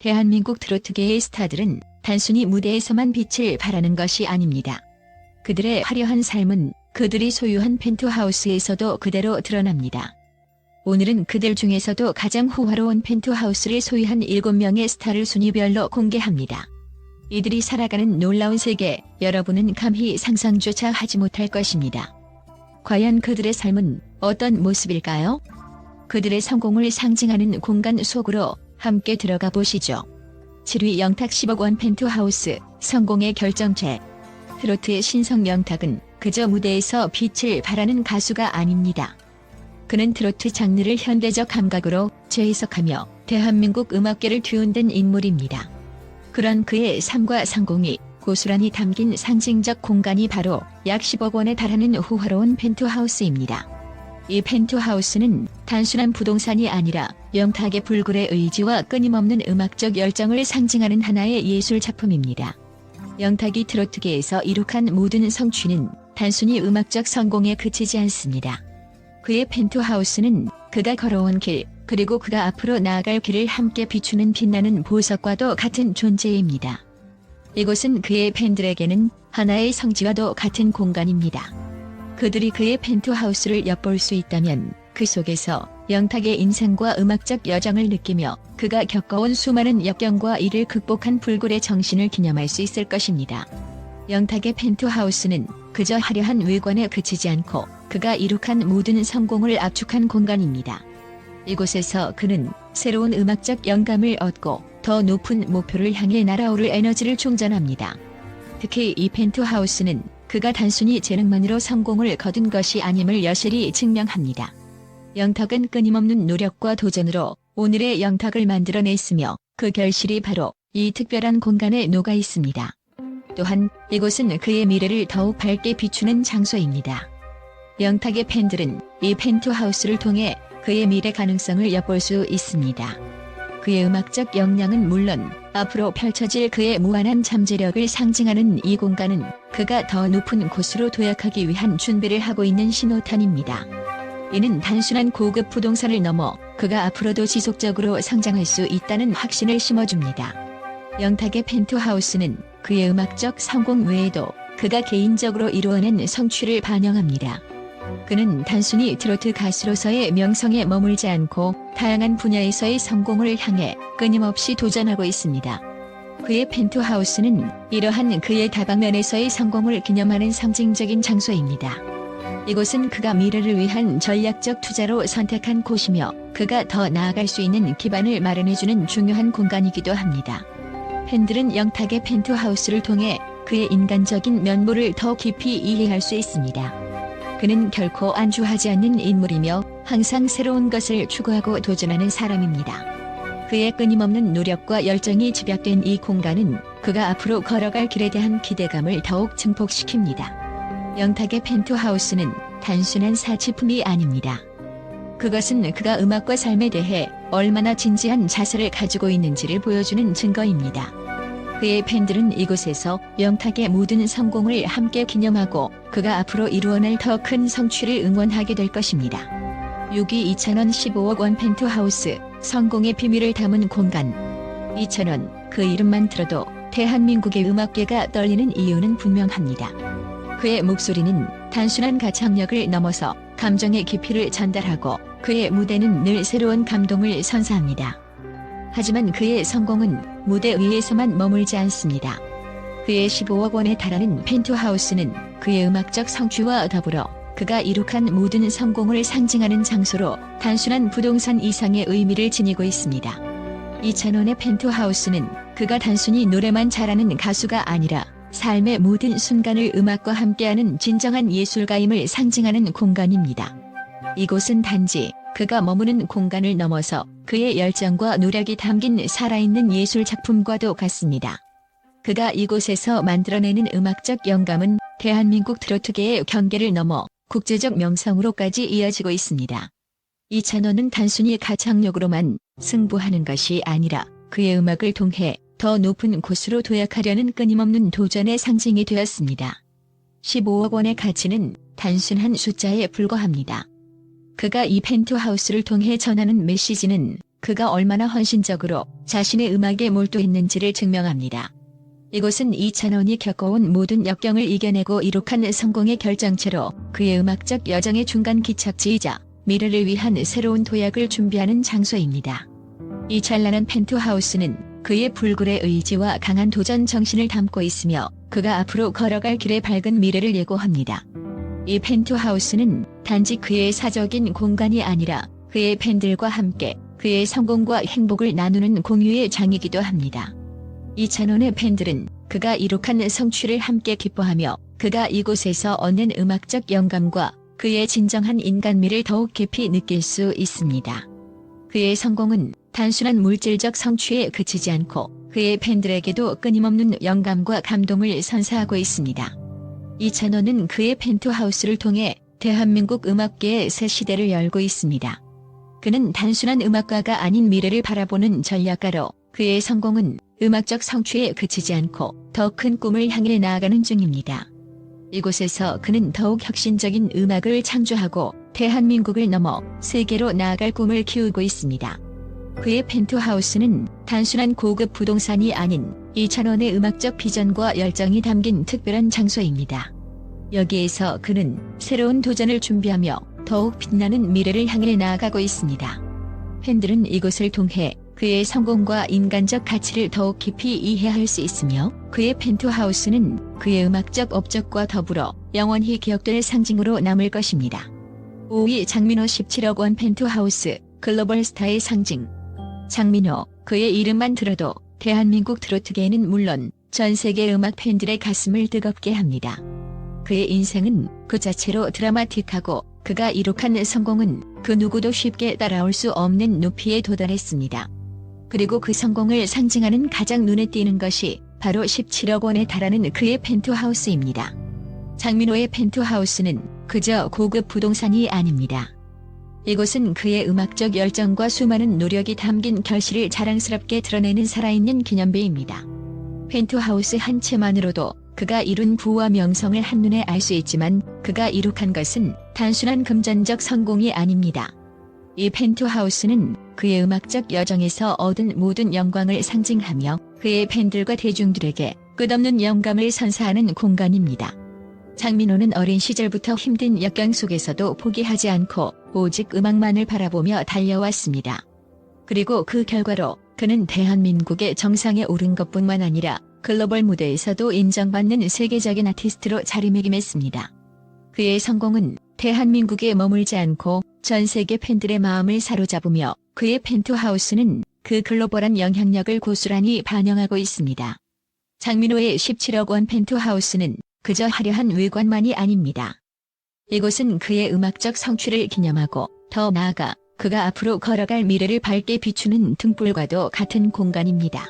대한민국 트로트계의 스타들은 단순히 무대에서만 빛을 발하는 것이 아닙니다. 그들의 화려한 삶은 그들이 소유한 펜트하우스에서도 그대로 드러납니다. 오늘은 그들 중에서도 가장 호화로운 펜트하우스를 소유한 7명의 스타를 순위별로 공개합니다. 이들이 살아가는 놀라운 세계, 여러분은 감히 상상조차 하지 못할 것입니다. 과연 그들의 삶은 어떤 모습일까요? 그들의 성공을 상징하는 공간 속으로 함께 들어가 보시죠. 7위 영탁 10억 원 펜트하우스, 성공의 결정체. 트로트의 신성 영탁은 그저 무대에서 빛을 발하는 가수가 아닙니다. 그는 트로트 장르를 현대적 감각으로 재해석하며 대한민국 음악계를 뒤흔든 인물입니다. 그런 그의 삶과 성공이 고스란히 담긴 상징적 공간이 바로 약 10억 원에 달하는 호화로운 펜트하우스입니다. 이 펜트하우스는 단순한 부동산이 아니라 영탁의 불굴의 의지와 끊임없는 음악적 열정을 상징하는 하나의 예술 작품입니다. 영탁이 트로트계에서 이룩한 모든 성취는 단순히 음악적 성공에 그치지 않습니다. 그의 펜트하우스는 그가 걸어온 길, 그리고 그가 앞으로 나아갈 길을 함께 비추는 빛나는 보석과도 같은 존재입니다. 이곳은 그의 팬들에게는 하나의 성지와도 같은 공간입니다. 그들이 그의 펜트하우스를 엿볼 수 있다면 그 속에서 영탁의 인생과 음악적 여정을 느끼며 그가 겪어온 수많은 역경과 이를 극복한 불굴의 정신을 기념할 수 있을 것입니다. 영탁의 펜트하우스는 그저 화려한 외관에 그치지 않고 그가 이룩한 모든 성공을 압축한 공간입니다. 이곳에서 그는 새로운 음악적 영감을 얻고 더 높은 목표를 향해 날아오를 에너지를 충전합니다. 특히 이 펜트하우스는 그가 단순히 재능만으로 성공을 거둔 것이 아님을 여실히 증명합니다. 영탁은 끊임없는 노력과 도전으로 오늘의 영탁을 만들어냈으며 그 결실이 바로 이 특별한 공간에 녹아 있습니다. 또한 이곳은 그의 미래를 더욱 밝게 비추는 장소입니다. 영탁의 팬들은 이 펜트하우스를 통해 그의 미래 가능성을 엿볼 수 있습니다. 그의 음악적 역량은 물론 앞으로 펼쳐질 그의 무한한 잠재력을 상징하는 이 공간은 그가 더 높은 곳으로 도약하기 위한 준비를 하고 있는 신호탄입니다. 이는 단순한 고급 부동산을 넘어 그가 앞으로도 지속적으로 성장할 수 있다는 확신을 심어줍니다. 영탁의 펜트하우스는 그의 음악적 성공 외에도 그가 개인적으로 이루어낸 성취를 반영합니다. 그는 단순히 트로트 가수로서의 명성에 머물지 않고 다양한 분야에서의 성공을 향해 끊임없이 도전하고 있습니다. 그의 펜트하우스는 이러한 그의 다방면에서의 성공을 기념하는 상징적인 장소입니다. 이곳은 그가 미래를 위한 전략적 투자로 선택한 곳이며 그가 더 나아갈 수 있는 기반을 마련해주는 중요한 공간이기도 합니다. 팬들은 영탁의 펜트하우스를 통해 그의 인간적인 면모를 더 깊이 이해할 수 있습니다. 그는 결코 안주하지 않는 인물이며 항상 새로운 것을 추구하고 도전하는 사람입니다. 그의 끊임없는 노력과 열정이 집약된 이 공간은 그가 앞으로 걸어갈 길에 대한 기대감을 더욱 증폭시킵니다. 영탁의 펜트하우스는 단순한 사치품이 아닙니다. 그것은 그가 음악과 삶에 대해 얼마나 진지한 자세를 가지고 있는지를 보여주는 증거입니다. 그의 팬들은 이곳에서 영탁의 모든 성공을 함께 기념하고 그가 앞으로 이루어낼 더 큰 성취를 응원하게 될 것입니다. 6위 2천원 15억 원 펜트하우스 성공의 비밀을 담은 공간 2천원 그 이름만 들어도 대한민국의 음악계가 떨리는 이유는 분명합니다. 그의 목소리는 단순한 가창력을 넘어서 감정의 깊이를 전달하고 그의 무대는 늘 새로운 감동을 선사합니다. 하지만 그의 성공은 무대 위에서만 머물지 않습니다. 그의 15억 원에 달하는 펜트하우스는 그의 음악적 성취와 더불어 그가 이룩한 모든 성공을 상징하는 장소로 단순한 부동산 이상의 의미를 지니고 있습니다. 2천원의 펜트하우스는 그가 단순히 노래만 잘하는 가수가 아니라 삶의 모든 순간을 음악과 함께하는 진정한 예술가임을 상징하는 공간입니다. 이곳은 단지 그가 머무는 공간을 넘어서 그의 열정과 노력이 담긴 살아있는 예술 작품과도 같습니다. 그가 이곳에서 만들어내는 음악적 영감은 대한민국 트로트계의 경계를 넘어 국제적 명성으로까지 이어지고 있습니다. 이찬원은 단순히 가창력으로만 승부하는 것이 아니라 그의 음악을 통해 더 높은 곳으로 도약하려는 끊임없는 도전의 상징이 되었습니다. 15억 원의 가치는 단순한 숫자에 불과합니다. 그가 이 펜트하우스를 통해 전하는 메시지는 그가 얼마나 헌신적으로 자신의 음악에 몰두했는지를 증명합니다. 이곳은 이찬원이 겪어온 모든 역경을 이겨내고 이룩한 성공의 결정체로 그의 음악적 여정의 중간 기착지이자 미래를 위한 새로운 도약을 준비하는 장소입니다. 이 찬란한 펜트하우스는 그의 불굴의 의지와 강한 도전 정신을 담고 있으며 그가 앞으로 걸어갈 길의 밝은 미래를 예고합니다. 이 펜트하우스는 단지 그의 사적인 공간이 아니라 그의 팬들과 함께 그의 성공과 행복을 나누는 공유의 장이기도 합니다. 이찬원의 팬들은 그가 이룩한 성취를 함께 기뻐하며 그가 이곳에서 얻는 음악적 영감과 그의 진정한 인간미를 더욱 깊이 느낄 수 있습니다. 그의 성공은 단순한 물질적 성취에 그치지 않고 그의 팬들에게도 끊임없는 영감과 감동을 선사하고 있습니다. 이찬원은 그의 펜트하우스를 통해 대한민국 음악계의 새 시대를 열고 있습니다. 그는 단순한 음악가가 아닌 미래를 바라보는 전략가로 그의 성공은 음악적 성취에 그치지 않고 더 큰 꿈을 향해 나아가는 중입니다. 이곳에서 그는 더욱 혁신적인 음악을 창조하고 대한민국을 넘어 세계로 나아갈 꿈을 키우고 있습니다. 그의 펜트하우스는 단순한 고급 부동산이 아닌 이찬원의 음악적 비전과 열정이 담긴 특별한 장소입니다. 여기에서 그는 새로운 도전을 준비하며 더욱 빛나는 미래를 향해 나아가고 있습니다. 팬들은 이곳을 통해 그의 성공과 인간적 가치를 더욱 깊이 이해할 수 있으며 그의 펜트하우스는 그의 음악적 업적과 더불어 영원히 기억될 상징으로 남을 것입니다. 5위 장민호 17억 원 펜트하우스 글로벌 스타의 상징 장민호 그의 이름만 들어도 대한민국 트로트계는 물론 전 세계 음악 팬들의 가슴을 뜨겁게 합니다. 그의 인생은 그 자체로 드라마틱하고 그가 이룩한 성공은 그 누구도 쉽게 따라올 수 없는 높이에 도달했습니다. 그리고 그 성공을 상징하는 가장 눈에 띄는 것이 바로 17억 원에 달하는 그의 펜트하우스입니다. 장민호의 펜트하우스는 그저 고급 부동산이 아닙니다. 이곳은 그의 음악적 열정과 수많은 노력이 담긴 결실을 자랑스럽게 드러내는 살아있는 기념비입니다. 펜트하우스 한 채만으로도 그가 이룬 부와 명성을 한눈에 알 수 있지만 그가 이룩한 것은 단순한 금전적 성공이 아닙니다. 이 펜트하우스는 그의 음악적 여정에서 얻은 모든 영광을 상징하며 그의 팬들과 대중들에게 끝없는 영감을 선사하는 공간입니다. 장민호는 어린 시절부터 힘든 역경 속에서도 포기하지 않고 오직 음악만을 바라보며 달려왔습니다. 그리고 그 결과로 그는 대한민국의 정상에 오른 것뿐만 아니라 글로벌 무대에서도 인정받는 세계적인 아티스트로 자리매김했습니다. 그의 성공은 대한민국에 머물지 않고 전 세계 팬들의 마음을 사로잡으며 그의 펜트하우스는 그 글로벌한 영향력을 고스란히 반영하고 있습니다. 장민호의 17억 원 펜트하우스는 그저 화려한 외관만이 아닙니다. 이곳은 그의 음악적 성취를 기념하고 더 나아가 그가 앞으로 걸어갈 미래를 밝게 비추는 등불과도 같은 공간입니다.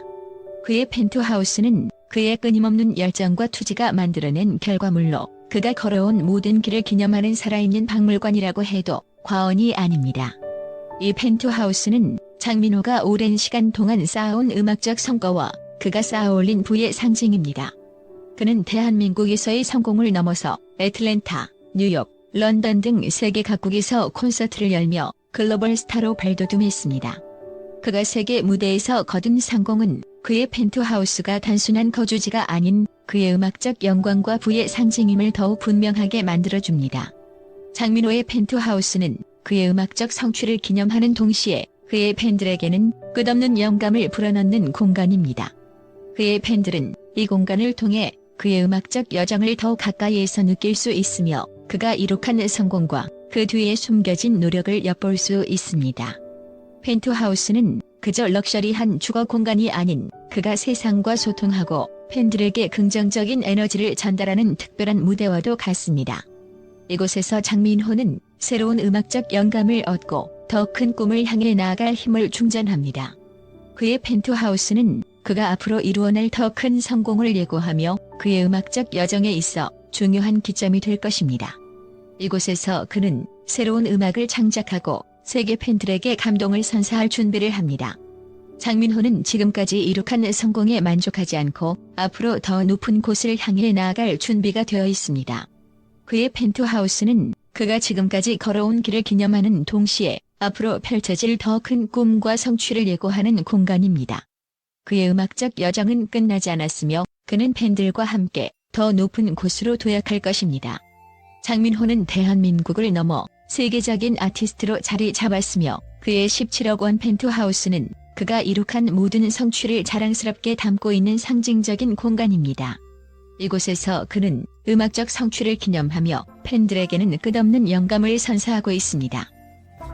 그의 펜트하우스는 그의 끊임없는 열정과 투지가 만들어낸 결과물로 그가 걸어온 모든 길을 기념하는 살아있는 박물관이라고 해도 과언이 아닙니다. 이 펜트하우스는 장민호가 오랜 시간 동안 쌓아온 음악적 성과와 그가 쌓아올린 부의 상징입니다. 그는 대한민국에서의 성공을 넘어서 애틀랜타, 뉴욕, 런던 등 세계 각국에서 콘서트를 열며 글로벌 스타로 발돋움했습니다. 그가 세계 무대에서 거둔 성공은 그의 펜트하우스가 단순한 거주지가 아닌 그의 음악적 영광과 부의 상징임을 더욱 분명하게 만들어줍니다. 장민호의 펜트하우스는 그의 음악적 성취를 기념하는 동시에 그의 팬들에게는 끝없는 영감을 불어넣는 공간입니다. 그의 팬들은 이 공간을 통해 그의 음악적 여정을 더 가까이에서 느낄 수 있으며 그가 이룩한 성공과 그 뒤에 숨겨진 노력을 엿볼 수 있습니다. 펜트하우스는 그저 럭셔리한 주거 공간이 아닌 그가 세상과 소통하고 팬들에게 긍정적인 에너지를 전달하는 특별한 무대와도 같습니다. 이곳에서 장민호는 새로운 음악적 영감을 얻고 더 큰 꿈을 향해 나아갈 힘을 충전합니다. 그의 펜트하우스는 그가 앞으로 이루어낼 더 큰 성공을 예고하며 그의 음악적 여정에 있어 중요한 기점이 될 것입니다. 이곳에서 그는 새로운 음악을 창작하고 세계 팬들에게 감동을 선사할 준비를 합니다. 장민호는 지금까지 이룩한 성공에 만족하지 않고 앞으로 더 높은 곳을 향해 나아갈 준비가 되어 있습니다. 그의 펜트하우스는 그가 지금까지 걸어온 길을 기념하는 동시에 앞으로 펼쳐질 더 큰 꿈과 성취를 예고하는 공간입니다. 그의 음악적 여정은 끝나지 않았으며 그는 팬들과 함께 더 높은 곳으로 도약할 것입니다. 장민호는 대한민국을 넘어 세계적인 아티스트로 자리 잡았으며 그의 17억 원 펜트하우스는 그가 이룩한 모든 성취를 자랑스럽게 담고 있는 상징적인 공간입니다. 이곳에서 그는 음악적 성취를 기념하며 팬들에게는 끝없는 영감을 선사하고 있습니다.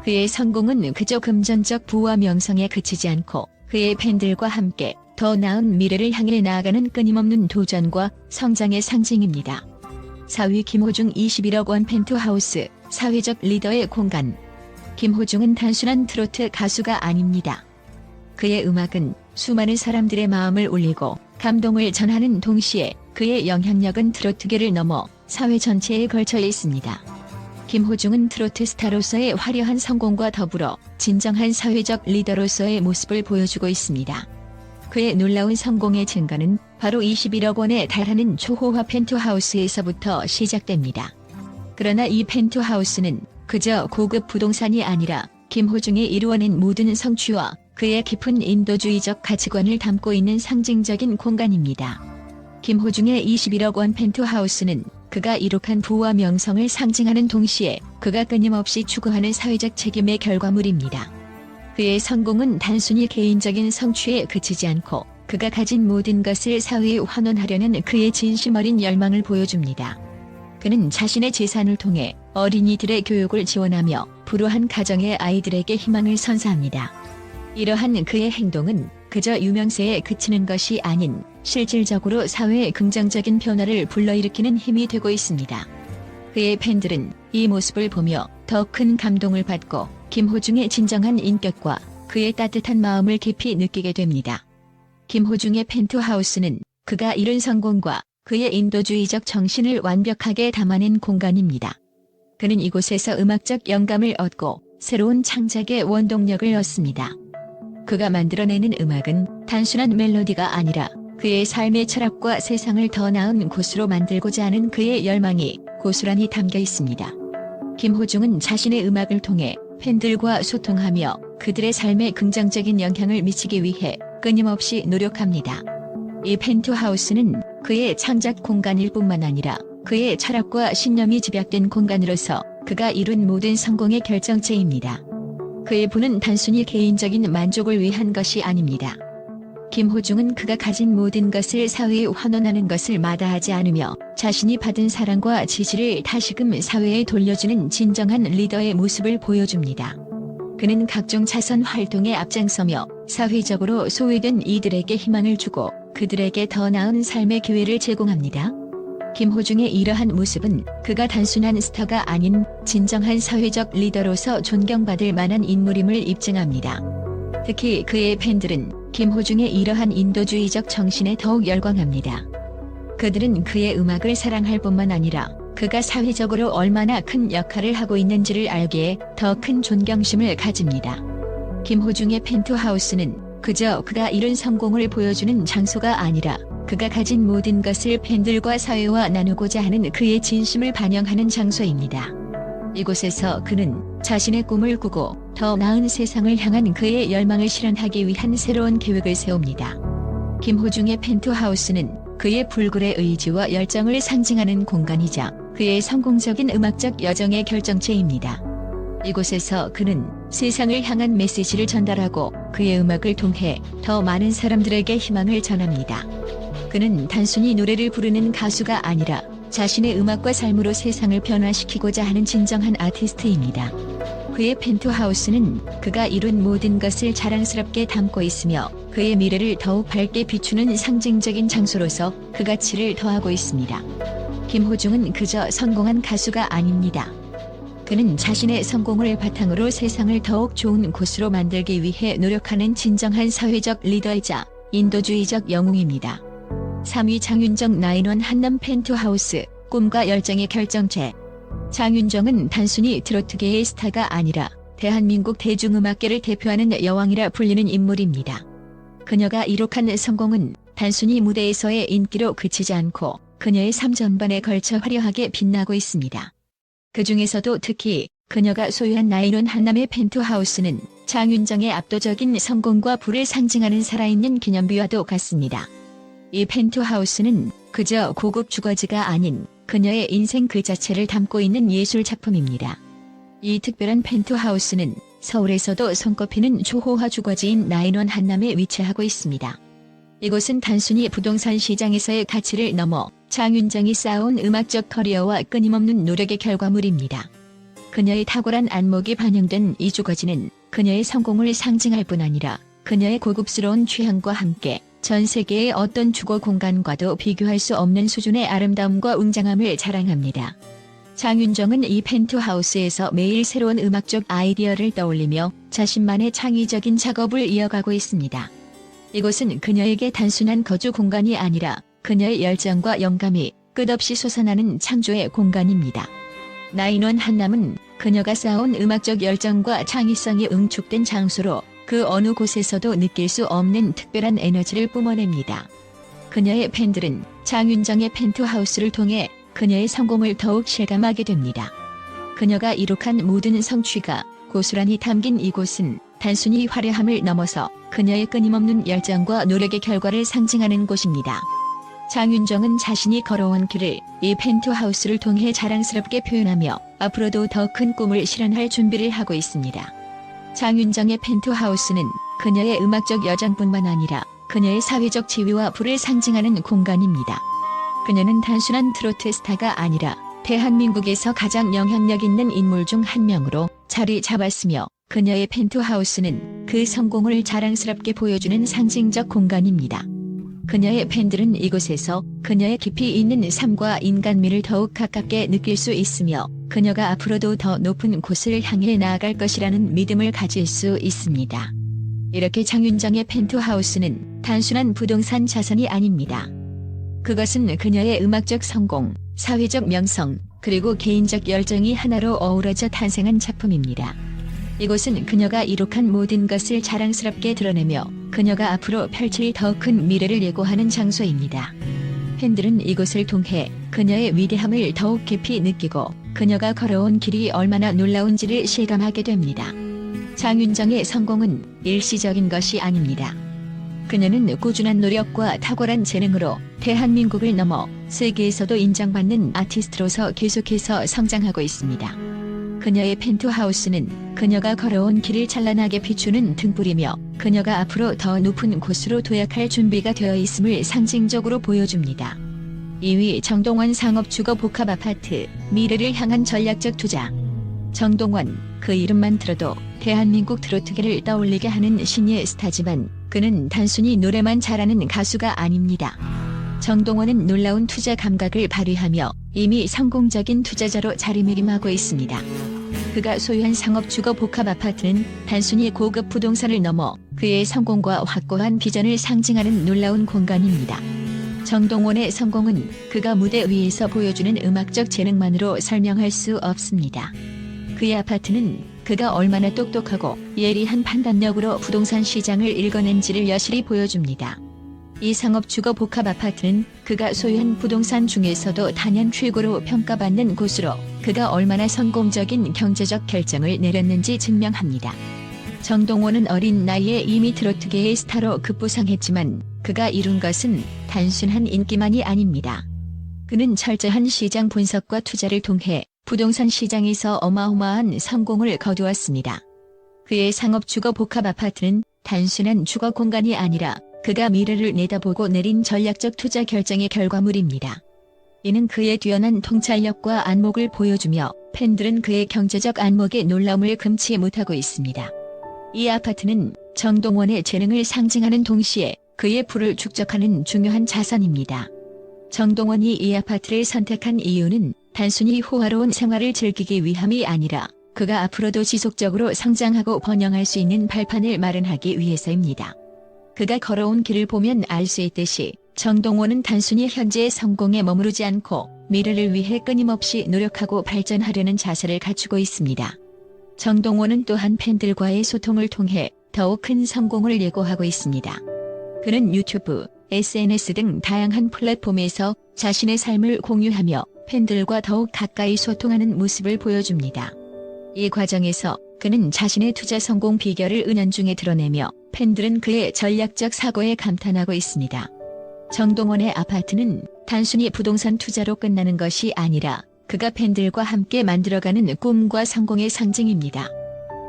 그의 성공은 그저 금전적 부와 명성에 그치지 않고 그의 팬들과 함께 더 나은 미래를 향해 나아가는 끊임없는 도전과 성장의 상징입니다. 4위 김호중 21억 원 펜트하우스 사회적 리더의 공간 김호중은 단순한 트로트 가수가 아닙니다. 그의 음악은 수많은 사람들의 마음을 울리고 감동을 전하는 동시에 그의 영향력은 트로트계를 넘어 사회 전체에 걸쳐 있습니다. 김호중은 트로트 스타로서의 화려한 성공과 더불어 진정한 사회적 리더로서의 모습을 보여주고 있습니다. 그의 놀라운 성공의 증거는 바로 21억 원에 달하는 초호화 펜트하우스에서부터 시작됩니다. 그러나 이 펜트하우스는 그저 고급 부동산이 아니라 김호중이 이루어낸 모든 성취와 그의 깊은 인도주의적 가치관을 담고 있는 상징적인 공간입니다. 김호중의 21억 원 펜트하우스는 그가 이룩한 부와 명성을 상징하는 동시에 그가 끊임없이 추구하는 사회적 책임의 결과물입니다. 그의 성공은 단순히 개인적인 성취에 그치지 않고 그가 가진 모든 것을 사회에 환원하려는 그의 진심 어린 열망을 보여줍니다. 그는 자신의 재산을 통해 어린이들의 교육을 지원하며 불우한 가정의 아이들에게 희망을 선사합니다. 이러한 그의 행동은 그저 유명세에 그치는 것이 아닌 실질적으로 사회의 긍정적인 변화를 불러일으키는 힘이 되고 있습니다. 그의 팬들은 이 모습을 보며 더 큰 감동을 받고 김호중의 진정한 인격과 그의 따뜻한 마음을 깊이 느끼게 됩니다. 김호중의 펜트하우스는 그가 이룬 성공과 그의 인도주의적 정신을 완벽하게 담아낸 공간입니다. 그는 이곳에서 음악적 영감을 얻고 새로운 창작의 원동력을 얻습니다. 그가 만들어내는 음악은 단순한 멜로디가 아니라 그의 삶의 철학과 세상을 더 나은 곳으로 만들고자 하는 그의 열망이 고스란히 담겨 있습니다. 김호중은 자신의 음악을 통해 팬들과 소통하며 그들의 삶에 긍정적인 영향을 미치기 위해 끊임없이 노력합니다. 이 펜트하우스는 그의 창작 공간일 뿐만 아니라 그의 철학과 신념이 집약된 공간으로서 그가 이룬 모든 성공의 결정체입니다. 그의 부는 단순히 개인적인 만족을 위한 것이 아닙니다. 김호중은 그가 가진 모든 것을 사회에 환원하는 것을 마다하지 않으며 자신이 받은 사랑과 지지를 다시금 사회에 돌려주는 진정한 리더의 모습을 보여줍니다. 그는 각종 자선 활동에 앞장서며 사회적으로 소외된 이들에게 희망을 주고 그들에게 더 나은 삶의 기회를 제공합니다. 김호중의 이러한 모습은 그가 단순한 스타가 아닌 진정한 사회적 리더로서 존경받을 만한 인물임을 입증합니다. 특히 그의 팬들은 김호중의 이러한 인도주의적 정신에 더욱 열광합니다. 그들은 그의 음악을 사랑할 뿐만 아니라 그가 사회적으로 얼마나 큰 역할을 하고 있는지를 알기에 더 큰 존경심을 가집니다. 김호중의 펜트하우스는 그저 그가 이룬 성공을 보여주는 장소가 아니라 그가 가진 모든 것을 팬들과 사회와 나누고자 하는 그의 진심을 반영하는 장소입니다. 이곳에서 그는 자신의 꿈을 꾸고 더 나은 세상을 향한 그의 열망을 실현하기 위한 새로운 계획을 세웁니다. 김호중의 펜트하우스는 그의 불굴의 의지와 열정을 상징하는 공간이자 그의 성공적인 음악적 여정의 결정체입니다. 이곳에서 그는 세상을 향한 메시지를 전달하고 그의 음악을 통해 더 많은 사람들에게 희망을 전합니다. 그는 단순히 노래를 부르는 가수가 아니라 자신의 음악과 삶으로 세상을 변화시키고자 하는 진정한 아티스트입니다. 그의 펜트하우스는 그가 이룬 모든 것을 자랑스럽게 담고 있으며 그의 미래를 더욱 밝게 비추는 상징적인 장소로서 그 가치를 더하고 있습니다. 김호중은 그저 성공한 가수가 아닙니다. 그는 자신의 성공을 바탕으로 세상을 더욱 좋은 곳으로 만들기 위해 노력하는 진정한 사회적 리더이자 인도주의적 영웅입니다. 3위 장윤정 나인원 한남 펜트하우스 꿈과 열정의 결정체 장윤정은 단순히 트로트계의 스타가 아니라 대한민국 대중음악계를 대표하는 여왕이라 불리는 인물입니다. 그녀가 이룩한 성공은 단순히 무대에서의 인기로 그치지 않고 그녀의 삶 전반에 걸쳐 화려하게 빛나고 있습니다. 그 중에서도 특히 그녀가 소유한 나이론 한남의 펜트하우스는 장윤정의 압도적인 성공과 부를 상징하는 살아있는 기념비와도 같습니다. 이 펜트하우스는 그저 고급 주거지가 아닌 그녀의 인생 그 자체를 담고 있는 예술 작품입니다. 이 특별한 펜트하우스는 서울에서도 손꼽히는 초호화 주거지인 나인원 한남에 위치하고 있습니다. 이곳은 단순히 부동산 시장에서의 가치를 넘어 장윤정이 쌓아온 음악적 커리어와 끊임없는 노력의 결과물입니다. 그녀의 탁월한 안목이 반영된 이 주거지는 그녀의 성공을 상징할 뿐 아니라 그녀의 고급스러운 취향과 함께 전 세계의 어떤 주거 공간과도 비교할 수 없는 수준의 아름다움과 웅장함을 자랑합니다. 장윤정은 이 펜트하우스에서 매일 새로운 음악적 아이디어를 떠올리며 자신만의 창의적인 작업을 이어가고 있습니다. 이곳은 그녀에게 단순한 거주 공간이 아니라 그녀의 열정과 영감이 끝없이 솟아나는 창조의 공간입니다. 나인원 한남은 그녀가 쌓아온 음악적 열정과 창의성이 응축된 장소로 그 어느 곳에서도 느낄 수 없는 특별한 에너지를 뿜어냅니다. 그녀의 팬들은 장윤정의 펜트하우스를 통해 그녀의 성공을 더욱 실감하게 됩니다. 그녀가 이룩한 모든 성취가 고스란히 담긴 이곳은 단순히 화려함을 넘어서 그녀의 끊임없는 열정과 노력의 결과를 상징하는 곳입니다. 장윤정은 자신이 걸어온 길을 이 펜트하우스를 통해 자랑스럽게 표현하며 앞으로도 더 큰 꿈을 실현할 준비를 하고 있습니다. 장윤정의 펜트하우스는 그녀의 음악적 여정뿐만 아니라 그녀의 사회적 지위와 부를 상징하는 공간입니다. 그녀는 단순한 트로트 스타가 아니라 대한민국에서 가장 영향력 있는 인물 중 한 명으로 자리 잡았으며 그녀의 펜트하우스는 그 성공을 자랑스럽게 보여주는 상징적 공간입니다. 그녀의 팬들은 이곳에서 그녀의 깊이 있는 삶과 인간미를 더욱 가깝게 느낄 수 있으며 그녀가 앞으로도 더 높은 곳을 향해 나아갈 것이라는 믿음을 가질 수 있습니다. 이렇게 장윤정의 펜트하우스는 단순한 부동산 자산이 아닙니다. 그것은 그녀의 음악적 성공, 사회적 명성, 그리고 개인적 열정이 하나로 어우러져 탄생한 작품입니다. 이곳은 그녀가 이룩한 모든 것을 자랑스럽게 드러내며 그녀가 앞으로 펼칠 더 큰 미래를 예고하는 장소입니다. 팬들은 이곳을 통해 그녀의 위대함을 더욱 깊이 느끼고 그녀가 걸어온 길이 얼마나 놀라운지를 실감하게 됩니다. 장윤정의 성공은 일시적인 것이 아닙니다. 그녀는 꾸준한 노력과 탁월한 재능으로 대한민국을 넘어 세계에서도 인정받는 아티스트로서 계속해서 성장하고 있습니다. 그녀의 펜트하우스는 그녀가 걸어온 길을 찬란하게 비추는 등불이며 그녀가 앞으로 더 높은 곳으로 도약할 준비가 되어 있음을 상징적으로 보여줍니다. 2위 정동원 상업주거 복합 아파트 미래를 향한 전략적 투자 정동원 그 이름만 들어도 대한민국 트로트계를 떠올리게 하는 신예 스타지만 그는 단순히 노래만 잘하는 가수가 아닙니다. 정동원은 놀라운 투자 감각을 발휘하며 이미 성공적인 투자자로 자리매김하고 있습니다. 그가 소유한 상업주거 복합 아파트는 단순히 고급 부동산을 넘어 그의 성공과 확고한 비전을 상징하는 놀라운 공간입니다. 정동원의 성공은 그가 무대 위에서 보여주는 음악적 재능만으로 설명할 수 없습니다. 그의 아파트는 그가 얼마나 똑똑하고 예리한 판단력으로 부동산 시장을 읽어낸지를 여실히 보여줍니다. 이 상업주거 복합 아파트는 그가 소유한 부동산 중에서도 단연 최고로 평가받는 곳으로 그가 얼마나 성공적인 경제적 결정을 내렸는지 증명합니다. 정동원은 어린 나이에 이미 트로트계의 스타로 급부상했지만 그가 이룬 것은 단순한 인기만이 아닙니다. 그는 철저한 시장 분석과 투자를 통해 부동산 시장에서 어마어마한 성공을 거두었습니다. 그의 상업 주거 복합 아파트는 단순한 주거 공간이 아니라 그가 미래를 내다보고 내린 전략적 투자 결정의 결과물입니다. 이는 그의 뛰어난 통찰력과 안목을 보여주며 팬들은 그의 경제적 안목에 놀라움을 금치 못하고 있습니다. 이 아파트는 정동원의 재능을 상징하는 동시에 그의 부를 축적하는 중요한 자산입니다. 정동원이 이 아파트를 선택한 이유는 단순히 호화로운 생활을 즐기기 위함이 아니라 그가 앞으로도 지속적으로 성장하고 번영할 수 있는 발판을 마련하기 위해서입니다. 그가 걸어온 길을 보면 알 수 있듯이 정동원은 단순히 현재의 성공에 머무르지 않고 미래를 위해 끊임없이 노력하고 발전하려는 자세를 갖추고 있습니다. 정동원은 또한 팬들과의 소통을 통해 더욱 큰 성공을 예고하고 있습니다. 그는 유튜브, SNS 등 다양한 플랫폼에서 자신의 삶을 공유하며 팬들과 더욱 가까이 소통하는 모습을 보여줍니다. 이 과정에서 그는 자신의 투자 성공 비결을 은연중에 드러내며 팬들은 그의 전략적 사고에 감탄하고 있습니다. 정동원의 아파트는 단순히 부동산 투자로 끝나는 것이 아니라 그가 팬들과 함께 만들어가는 꿈과 성공의 상징입니다.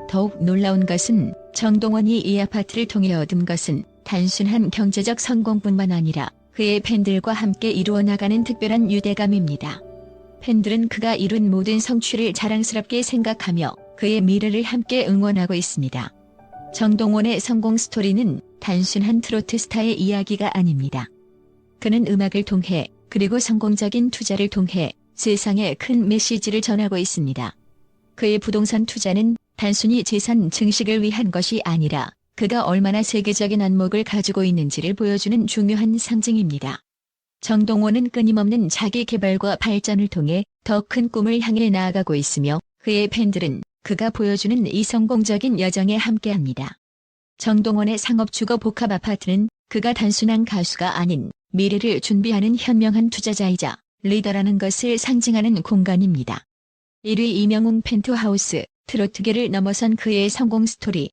더욱 놀라운 것은 정동원이 이 아파트를 통해 얻은 것은 단순한 경제적 성공뿐만 아니라 그의 팬들과 함께 이루어 나가는 특별한 유대감입니다. 팬들은 그가 이룬 모든 성취를 자랑스럽게 생각하며 그의 미래를 함께 응원하고 있습니다. 정동원의 성공 스토리는 단순한 트로트 스타의 이야기가 아닙니다. 그는 음악을 통해 그리고 성공적인 투자를 통해 세상에 큰 메시지를 전하고 있습니다. 그의 부동산 투자는 단순히 재산 증식을 위한 것이 아니라 그가 얼마나 세계적인 안목을 가지고 있는지를 보여주는 중요한 상징입니다. 정동원은 끊임없는 자기 개발과 발전을 통해 더 큰 꿈을 향해 나아가고 있으며 그의 팬들은 그가 보여주는 이 성공적인 여정에 함께합니다. 정동원의 상업주거 복합 아파트는 그가 단순한 가수가 아닌 미래를 준비하는 현명한 투자자이자 리더라는 것을 상징하는 공간입니다. 1위 이명웅 펜트하우스 트로트계를 넘어선 그의 성공 스토리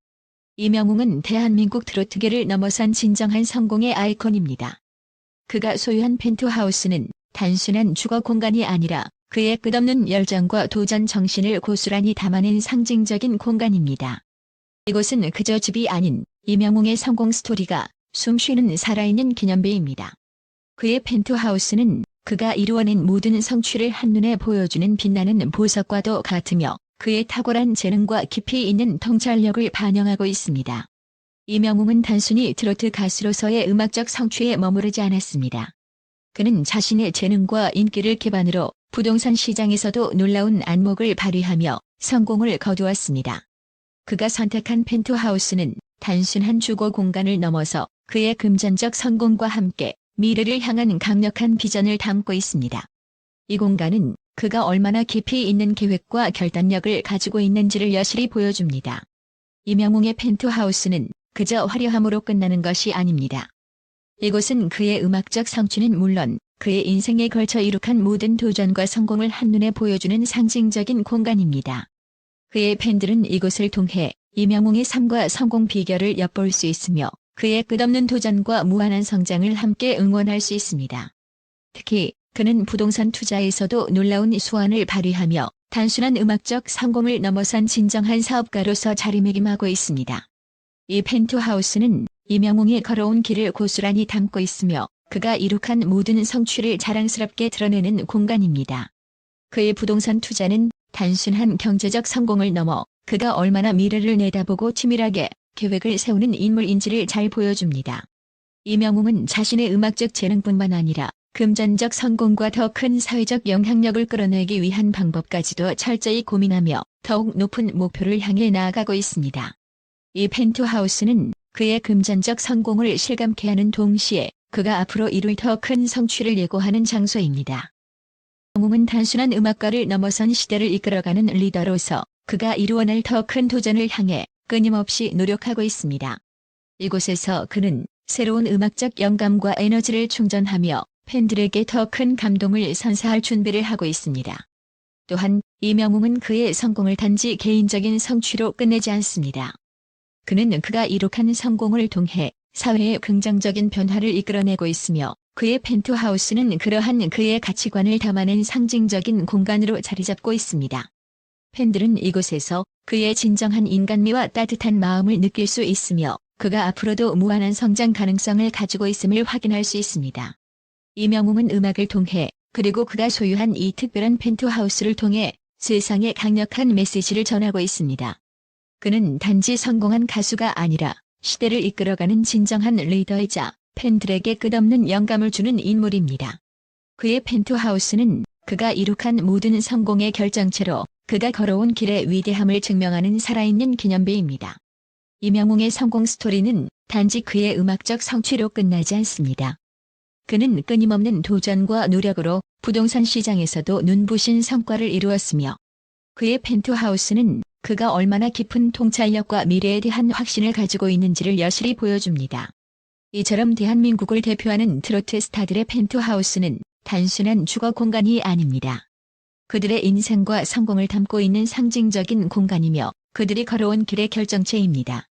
이명웅은 대한민국 트로트계를 넘어선 진정한 성공의 아이콘입니다. 그가 소유한 펜트하우스는 단순한 주거 공간이 아니라 그의 끝없는 열정과 도전 정신을 고스란히 담아낸 상징적인 공간입니다. 이곳은 그저 집이 아닌 이명웅의 성공 스토리가 숨쉬는 살아있는 기념비입니다. 그의 펜트하우스는 그가 이루어낸 모든 성취를 한눈에 보여주는 빛나는 보석과도 같으며 그의 탁월한 재능과 깊이 있는 통찰력을 반영하고 있습니다. 이명웅은 단순히 트로트 가수로서의 음악적 성취에 머무르지 않았습니다. 그는 자신의 재능과 인기를 기반으로 부동산 시장에서도 놀라운 안목을 발휘하며 성공을 거두었습니다. 그가 선택한 펜트하우스는 단순한 주거 공간을 넘어서 그의 금전적 성공과 함께 미래를 향한 강력한 비전을 담고 있습니다. 이 공간은 그가 얼마나 깊이 있는 계획과 결단력을 가지고 있는지를 여실히 보여줍니다. 이명웅의 펜트하우스는 그저 화려함으로 끝나는 것이 아닙니다. 이곳은 그의 음악적 성취는 물론 그의 인생에 걸쳐 이룩한 모든 도전과 성공을 한눈에 보여주는 상징적인 공간입니다. 그의 팬들은 이곳을 통해 이명웅의 삶과 성공 비결을 엿볼 수 있으며 그의 끝없는 도전과 무한한 성장을 함께 응원할 수 있습니다. 특히 그는 부동산 투자에서도 놀라운 수완을 발휘하며 단순한 음악적 성공을 넘어선 진정한 사업가로서 자리매김하고 있습니다. 이 펜트하우스는 이명웅이 걸어온 길을 고스란히 담고 있으며 그가 이룩한 모든 성취를 자랑스럽게 드러내는 공간입니다. 그의 부동산 투자는 단순한 경제적 성공을 넘어 그가 얼마나 미래를 내다보고 치밀하게 계획을 세우는 인물인지를 잘 보여줍니다. 이명웅은 자신의 음악적 재능뿐만 아니라 금전적 성공과 더 큰 사회적 영향력을 끌어내기 위한 방법까지도 철저히 고민하며 더욱 높은 목표를 향해 나아가고 있습니다. 이 펜트하우스는 그의 금전적 성공을 실감케 하는 동시에 그가 앞으로 이룰 더 큰 성취를 예고하는 장소입니다. 영웅은 단순한 음악가를 넘어선 시대를 이끌어가는 리더로서 그가 이루어낼 더 큰 도전을 향해 끊임없이 노력하고 있습니다. 이곳에서 그는 새로운 음악적 영감과 에너지를 충전하며 팬들에게 더 큰 감동을 선사할 준비를 하고 있습니다. 또한 이명웅은 그의 성공을 단지 개인적인 성취로 끝내지 않습니다. 그는 그가 이룩한 성공을 통해 사회의 긍정적인 변화를 이끌어내고 있으며 그의 펜트하우스는 그러한 그의 가치관을 담아낸 상징적인 공간으로 자리잡고 있습니다. 팬들은 이곳에서 그의 진정한 인간미와 따뜻한 마음을 느낄 수 있으며 그가 앞으로도 무한한 성장 가능성을 가지고 있음을 확인할 수 있습니다. 이명웅은 음악을 통해 그리고 그가 소유한 이 특별한 펜트하우스를 통해 세상에 강력한 메시지를 전하고 있습니다. 그는 단지 성공한 가수가 아니라 시대를 이끌어가는 진정한 리더이자 팬들에게 끝없는 영감을 주는 인물입니다. 그의 펜트하우스는 그가 이룩한 모든 성공의 결정체로 그가 걸어온 길의 위대함을 증명하는 살아있는 기념비입니다. 이명웅의 성공 스토리는 단지 그의 음악적 성취로 끝나지 않습니다. 그는 끊임없는 도전과 노력으로 부동산 시장에서도 눈부신 성과를 이루었으며 그의 펜트하우스는 그가 얼마나 깊은 통찰력과 미래에 대한 확신을 가지고 있는지를 여실히 보여줍니다. 이처럼 대한민국을 대표하는 트로트 스타들의 펜트하우스는 단순한 주거 공간이 아닙니다. 그들의 인생과 성공을 담고 있는 상징적인 공간이며 그들이 걸어온 길의 결정체입니다.